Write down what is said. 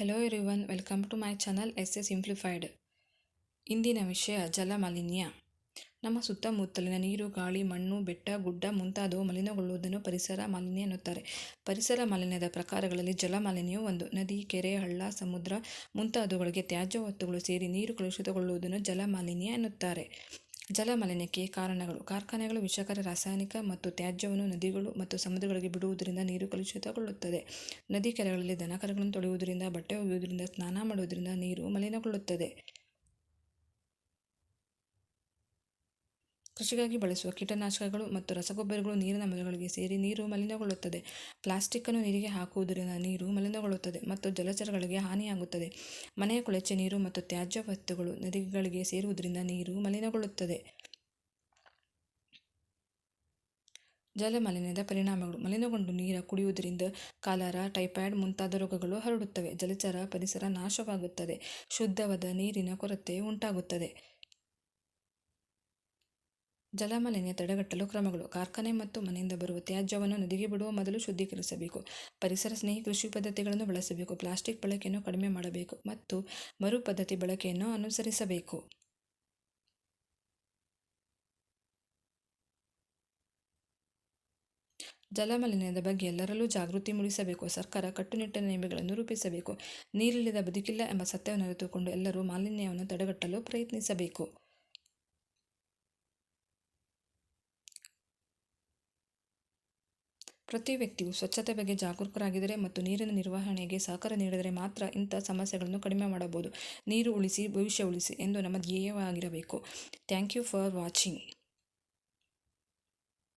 Hello everyone welcome to my channel S A simplified ಇಂದಿನ ವಿಷಯ, ಜಲ ಮಾಲಿನ್ಯ. ನಮ್ಮ ಸುತ್ತಮುತ್ತಲಿನ ನೀರು, ಗಾಳಿ, ಮಣ್ಣು, ಬೆಟ್ಟ, ಗುಡ್ಡ ಮುಂತಾದವು ಮಲಿನಗೊಳ್ಳುವುದನ್ನು ಪರಿಸರ ಮಾಲಿನ್ಯ ಎನ್ನುತ್ತಾರೆ. ಪರಿಸರ ಮಾಲಿನ್ಯದ ಪ್ರಕಾರಗಳಲ್ಲಿ ಜಲ ಮಾಲಿನ್ಯವು ಒಂದು. ನದಿ, ಕೆರೆ, ಹಳ್ಳ, ಸಮುದ್ರ ಮುಂತಾದವುಗಳಿಗೆ ತ್ಯಾಜ್ಯ ವಸ್ತುಗಳು ಸೇರಿ ನೀರು ಕಲುಷಿತಗೊಳ್ಳುವುದನ್ನು ಜಲ ಮಾಲಿನ್ಯ ಎನ್ನುತ್ತಾರೆ. ಜಲ ಮಾಲಿನ್ಯಕ್ಕೆ ಕಾರಣಗಳು. ಕಾರ್ಖಾನೆಗಳು, ವಿಷಕರ, ರಾಸಾಯನಿಕ ಮತ್ತು ತ್ಯಾಜ್ಯವನ್ನು ನದಿಗಳು ಮತ್ತು ಸಮುದ್ರಗಳಿಗೆ ಬಿಡುವುದರಿಂದ ನೀರು ಕಲುಷಿತಗೊಳ್ಳುತ್ತದೆ. ನದಿ ಕೆರೆಗಳಲ್ಲಿ ದನಕರುಗಳನ್ನು ತೊಳೆಯುವುದರಿಂದ, ಬಟ್ಟೆ ಒಗೆಯುವುದರಿಂದ, ಸ್ನಾನ ಮಾಡುವುದರಿಂದ ನೀರು ಮಲಿನಗೊಳ್ಳುತ್ತದೆ. ಕೃಷಿಗಾಗಿ ಬಳಸುವ ಕೀಟನಾಶಕಗಳು ಮತ್ತು ರಸಗೊಬ್ಬರಗಳು ನೀರಿನ ಮೂಲಗಳಿಗೆ ಸೇರಿ ನೀರು ಮಲಿನಗೊಳ್ಳುತ್ತದೆ. ಪ್ಲಾಸ್ಟಿಕ್ಕನ್ನು ನೀರಿಗೆ ಹಾಕುವುದರಿಂದ ನೀರು ಮಲಿನಗೊಳ್ಳುತ್ತದೆ ಮತ್ತು ಜಲಚರಗಳಿಗೆ ಹಾನಿಯಾಗುತ್ತದೆ. ಮನೆಯ ಕೊಳಚೆ ನೀರು ಮತ್ತು ತ್ಯಾಜ್ಯ ವಸ್ತುಗಳು ನದಿಗಳಿಗೆ ಸೇರುವುದರಿಂದ ನೀರು ಮಲಿನಗೊಳ್ಳುತ್ತದೆ. ಜಲ ಮಾಲಿನ್ಯದ ಪರಿಣಾಮಗಳು ಮಲಿನಗೊಂಡು ನೀರು ಕುಡಿಯುವುದರಿಂದ ಕಾಲರ, ಟೈಫಾಯ್ಡ್ ಮುಂತಾದ ರೋಗಗಳು ಹರಡುತ್ತವೆ. ಜಲಚರ ಪರಿಸರ ನಾಶವಾಗುತ್ತದೆ. ಶುದ್ಧವಾದ ನೀರಿನ ಕೊರತೆ ಉಂಟಾಗುತ್ತದೆ. ಜಲಮಾಲಿನ್ಯ ತಡೆಗಟ್ಟಲು ಕ್ರಮಗಳು. ಕಾರ್ಖಾನೆ ಮತ್ತು ಮನೆಯಿಂದ ಬರುವ ತ್ಯಾಜ್ಯವನ್ನು ನದಿಗೆ ಬಿಡುವ ಮೊದಲು ಶುದ್ಧೀಕರಿಸಬೇಕು. ಪರಿಸರ ಸ್ನೇಹಿ ಕೃಷಿ ಪದ್ಧತಿಗಳನ್ನು ಬಳಸಬೇಕು. ಪ್ಲಾಸ್ಟಿಕ್ ಬಳಕೆಯನ್ನು ಕಡಿಮೆ ಮಾಡಬೇಕು ಮತ್ತು ಮರು ಪದ್ಧತಿ ಬಳಕೆಯನ್ನು ಅನುಸರಿಸಬೇಕು. ಜಲಮಾಲಿನ್ಯದ ಬಗ್ಗೆ ಎಲ್ಲರಲ್ಲೂ ಜಾಗೃತಿ ಮೂಡಿಸಬೇಕು. ಸರ್ಕಾರ ಕಟ್ಟುನಿಟ್ಟಿನ ನಿಯಮಗಳನ್ನು ರೂಪಿಸಬೇಕು. ನೀರಿಲ್ಲದ ಬದುಕಿಲ್ಲ ಎಂಬ ಸತ್ಯವನ್ನು ಅರಿತುಕೊಂಡು ಎಲ್ಲರೂ ಮಾಲಿನ್ಯವನ್ನು ತಡೆಗಟ್ಟಲು ಪ್ರಯತ್ನಿಸಬೇಕು. ಪ್ರತಿ ವ್ಯಕ್ತಿಯು ಸ್ವಚ್ಛತೆ ಬಗ್ಗೆ ಜಾಗರೂಕರಾಗಿದ್ದರೆ ಮತ್ತು ನೀರಿನ ನಿರ್ವಹಣೆಗೆ ಸಹಕಾರ ನೀಡಿದರೆ ಮಾತ್ರ ಇಂಥ ಸಮಸ್ಯೆಗಳನ್ನು ಕಡಿಮೆ ಮಾಡಬಹುದು. ನೀರು ಉಳಿಸಿ, ಭವಿಷ್ಯ ಉಳಿಸಿ ಎಂದು ನಮ್ಮ ಧ್ಯೇಯವಾಗಿರಬೇಕು. Thank you for watching.